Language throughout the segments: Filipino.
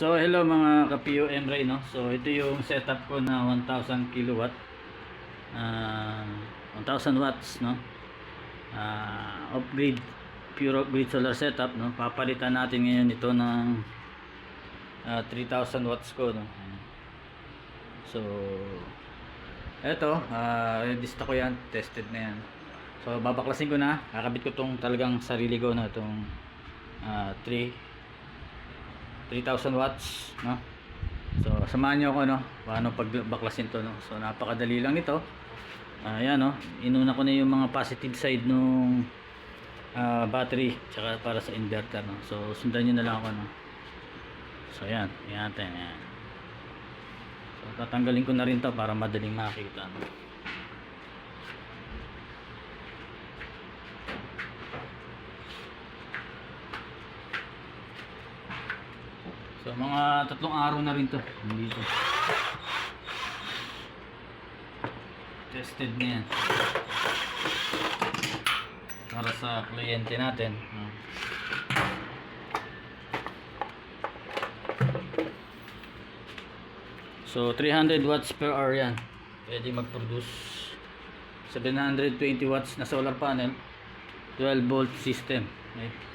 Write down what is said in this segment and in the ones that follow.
So hello mga ka-POM Ray no. So ito yung setup ko na 1000 kilowatt. Ah 1000 watts no. Ah upgrade pure upgrade solar setup no. Papalitan natin ngayon ito ng ah, 3000 watts ko no. So eto, ah register ko yan, tested na yan. So babaklasin ko na, kakabit ko tong talagang sarili ko na itong ah 3 3,000 watts no? So samahan niyo ako no? Paano pagbaklasin to no? So napakadali lang nito. Ayan no? Inuna ko na yung mga positive side nung ah, battery tsaka para sa inverter no? So sundan niyo na lang ako no? So ayan. Ayan natin ayan. So tatanggalin ko na rin to para madaling makita no So mga tatlong araw na rin to dito. Tested na yan. Para sa kliyente natin. Hmm. So 300 watts per hour yan. Pwede mag-produce 720 watts na solar panel 12 volt system. Okay.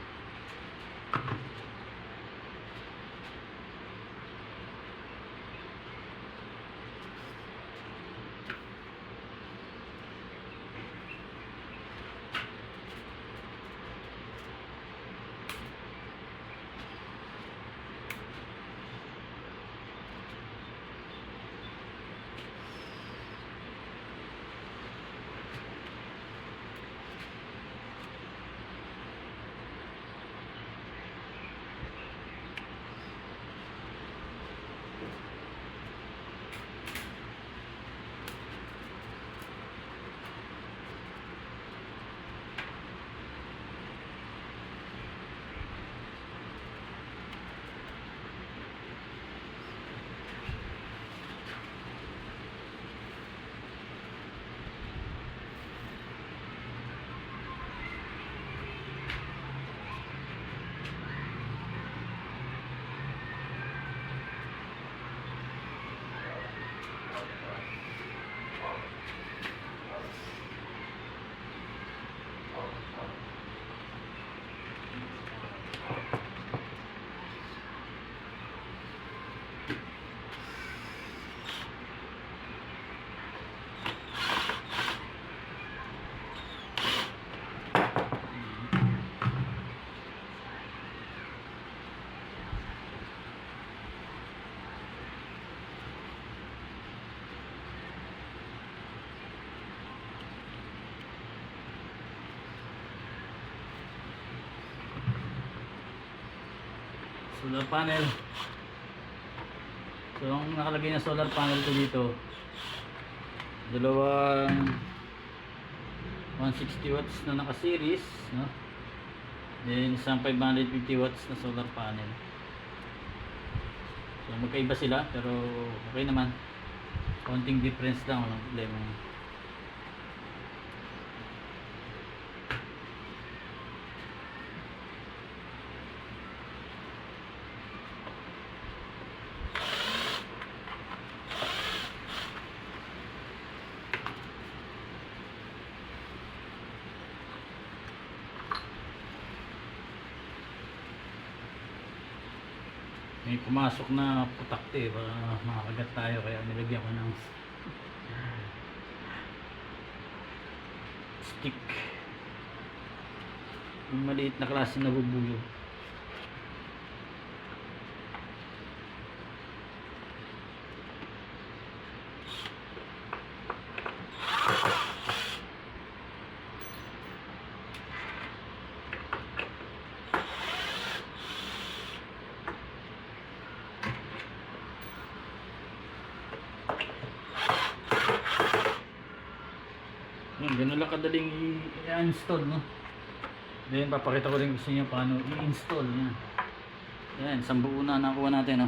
Solar panel. So ang nakalagay na solar panel ko dito dalawang 160 watts na naka series no? then isang 550 watts na solar panel. So magkaiba sila pero okay naman. Konting difference lang walang problema pumasok na putakte para makakagat tayo kaya nilagyan ko ng stick. Yung maliit na klase na bubuyo Yun, i- i-install, no? Then, papakita ko rin gusto niyo paano i-install niya. Yan, isang buo na nakuha natin, no?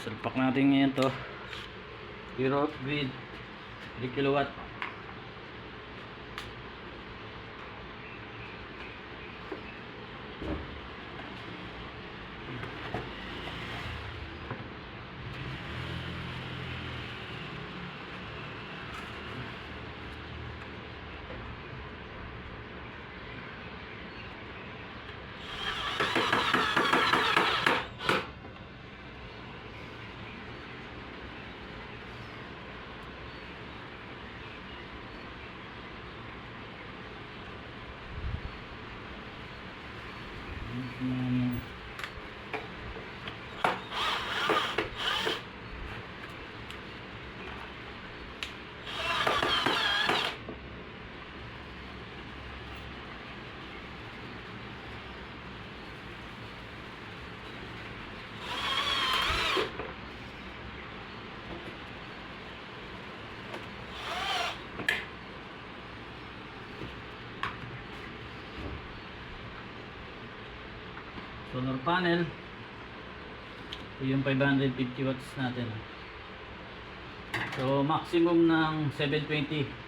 Salpak natin ngayon to. Zero grid 3 kilowatt. Mm. solar panel. Yung 550 watts natin. So maximum ng 720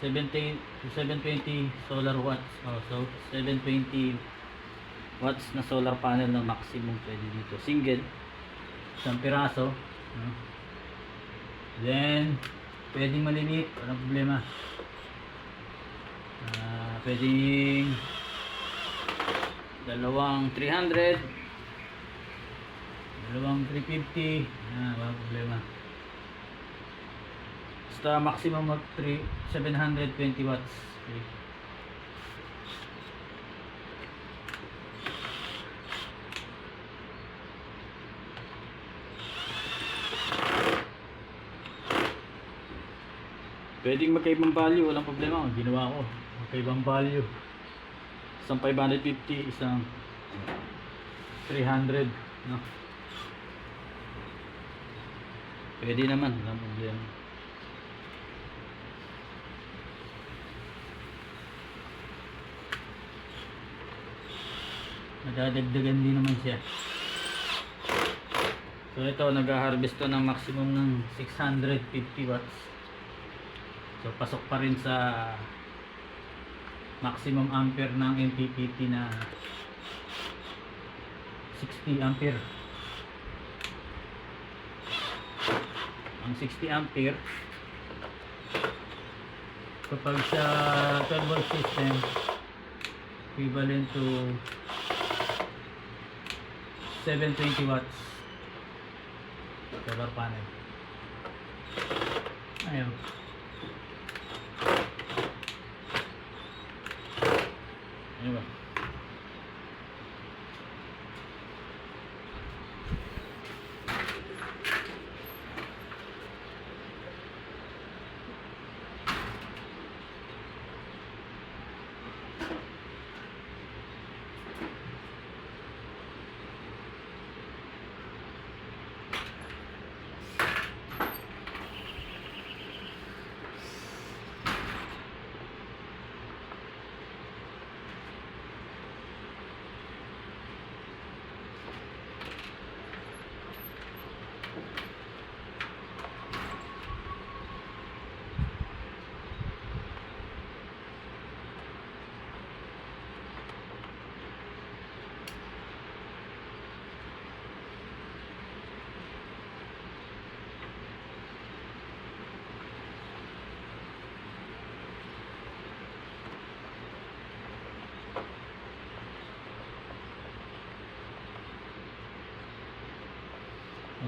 70 to 720 solar watts. Oh, so 720 watts na solar panel na maximum pwede dito. Single. Isang piraso. No? then pwedeng maliliit. Walang problema. Ah, pwedeng dalawang 300 dalawang 350 ah, wala problema. Basta maximum of 3 720 watts. Okay. pwedeng magkaibang value walang problema. Ginawa ko. Magkaibang value isang 550 isang 300 no? Pwede naman walang problema. Nadadagdagan din naman siya. So ito nag-harvest to ng maximum ng 650 watts. So pasok pa rin sa maximum ampere ng MPPT na 60 ampere. Ang 60 ampere kapag sa 12 volt system equivalent to 720 watts solar panel. Ayun ayun ba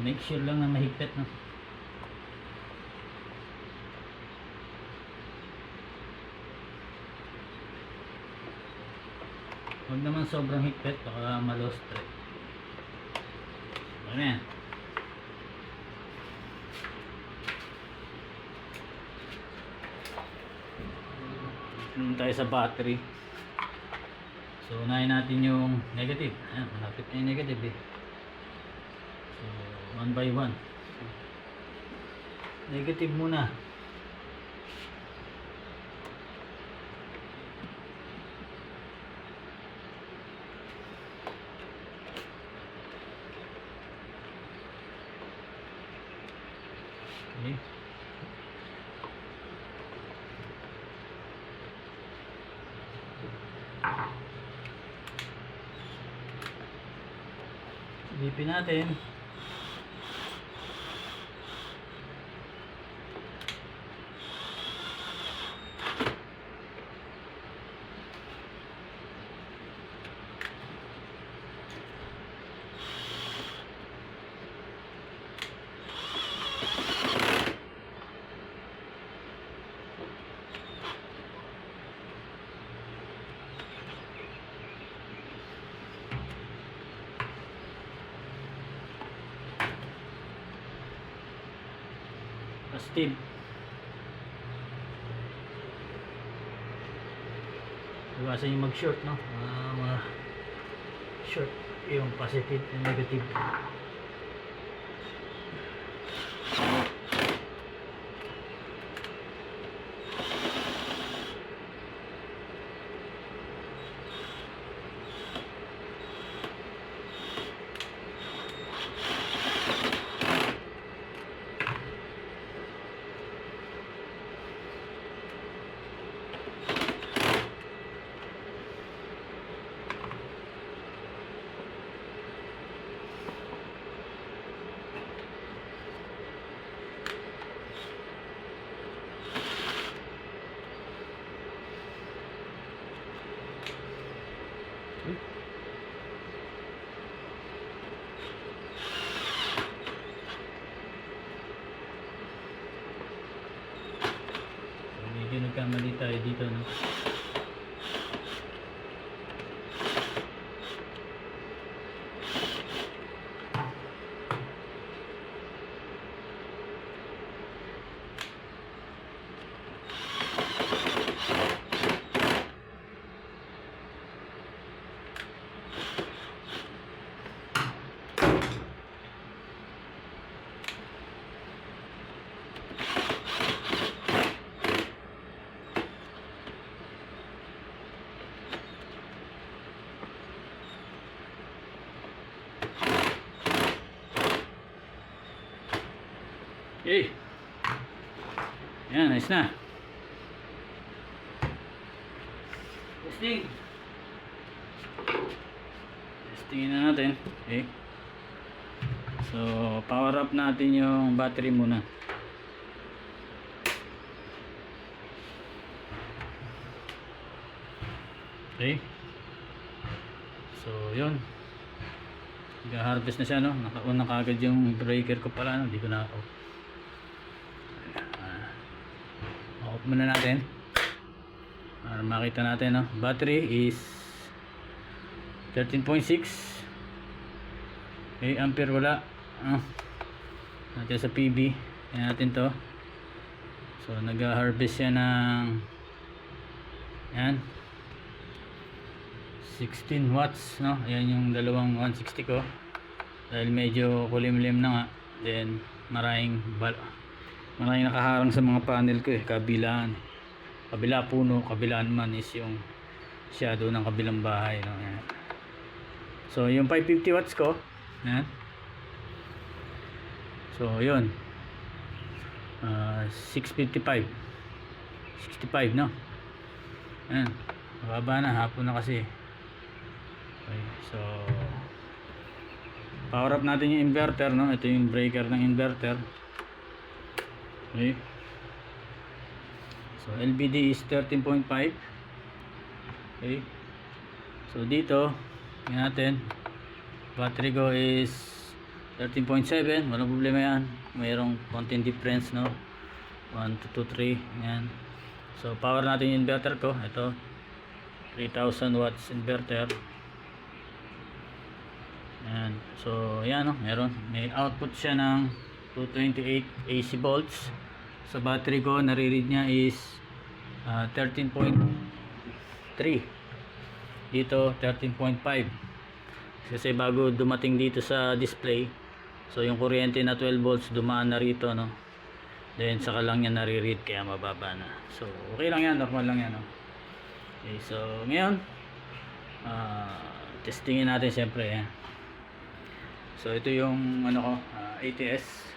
make sure lang na mahigpit no Huwag naman sobrang higpit baka malostre. Ano yan? Tingnan tayo sa battery. So, unahin natin yung negative. Ayan, malapit na yung negative eh. One by one. Negative muna. Okay. Silipin natin. Steel. Iwasan yung mag-short, no? Ah, mga short yung positive and negative. So, medyo nagkamali tayo dito, no? Okay. Yan, nice na. Testing. Testingin na natin. Okay. So, power up natin yung battery muna. Okay. So, yun. Nag-harvest na siya, no? Nakauna kagad yung breaker ko pala, no? Hindi ko na off. Ah, muna natin. Para makita natin, no? Battery is 13.6 Okay, ampere wala. Ah. Natin sa PB. Yan natin to. So, nag-harvest siya ng yan 16 watts no ayan yung dalawang 160 ko dahil medyo kulimlim na nga then maraming bal maraming nakaharang sa mga panel ko eh kabilaan. Kabila puno kabilaan man is yung shadow ng kabilang bahay no? So yung 550 watts ko ayan. So yun. Ah, 655 65 no? Ayan. Mababa na hapon na kasi. Okay, so power up natin yung inverter, no? Ito yung breaker ng inverter. Okay. So LBD is 13.5. Okay. So dito, yan natin. Battery ko is 13.7, walang problema yan. Mayroong konting difference, no? 1 to 2, 3, yan. So power natin yung inverter ko. Ito, 3000 watts inverter. Ayan. So, ayan no, meron. May output siya ng 228 AC volts. Sa battery ko, nare-read niya is ah, 13.3. Dito, 13.5. Kasi bago dumating dito sa display, so yung kuryente na 12 volts dumaan na rito, no. Then, saka lang niya nare-read, kaya mababa na. So, okay lang yan, normal lang yan, no. Okay, so, ngayon, ah, testingin natin siyempre, eh. So ito yung ano ko, ah, ATS.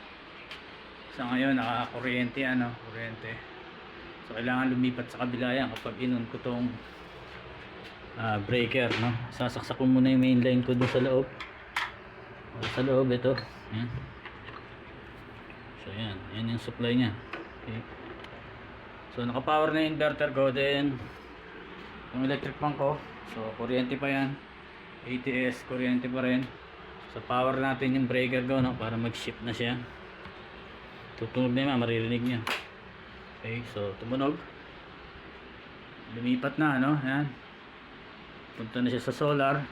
Sa ngayon naka-kuryente ano, kuryente. So kailangan lumipat sa kabila yan kapag inon ko tong ah, breaker, no. Sasaksak ko muna yung main line ko dun sa loob. Sa loob ito. Ayan. So yan, yan yung supply niya. Okay. So naka-power na yung inverter ko then yung electric fan ko. So kuryente pa yan. ATS kuryente pa rin. So power natin yung breaker ko no para mag-shift na siya. Tutunog na yan, maririnig niya. Okay, so tumunog. Lumipat na ano, yan. Punta na siya sa solar.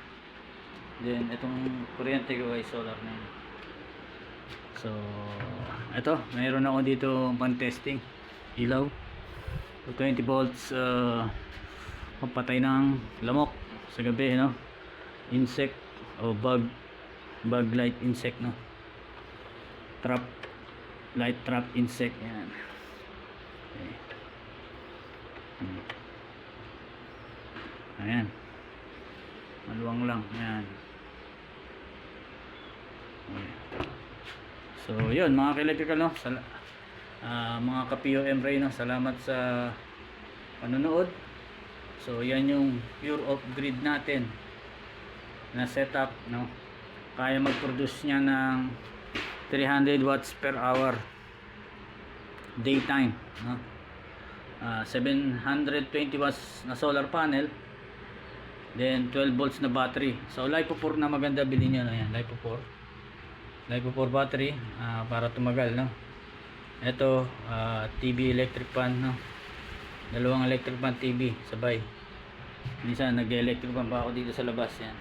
Then itong kuryente ko ay solar na yun. So, ito, mayroon ako dito pang testing ilaw. So, 20 volts uh, papatay ng lamok sa gabi, no? Insect o bug bug light insect, no? Trap light trap insect yan. Okay. Hmm. Ayan. Maluwang lang. Ayan. Okay. So, yun mga ka-electrical no. Sal ah, mga ka-POM Ray no. Salamat sa panonood. So, yan yung pure off grid natin na setup no. Kaya mag-produce niya ng 300 watts per hour daytime no. Ah, 720 watts na solar panel then 12 volts na battery. So LiPo 4 na maganda bilhin nyo na yan LiPo 4 LiPo 4 battery ah, para tumagal no? Ito ah, TV electric fan no? Dalawang electric fan TV sabay. Minsan nag-electric fan pa ako dito sa labas yan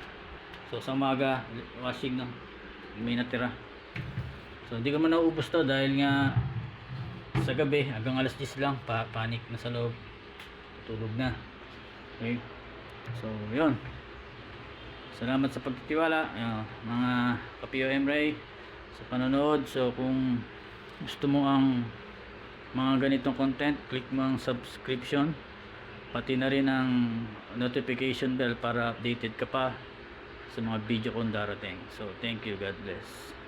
so sa umaga washing no? May natira so hindi ko man nauubos to dahil nga sa gabi hanggang alas 10 lang pa panic na sa loob. Tutulog na. Okay? So yun. Salamat sa pagtitiwala Ayan, mga ka-POM Ray sa panonood. So kung gusto mo ang mga ganitong content click mo ang subscription. Pati na rin ang notification bell para updated ka pa sa mga video kong darating. So thank you. God bless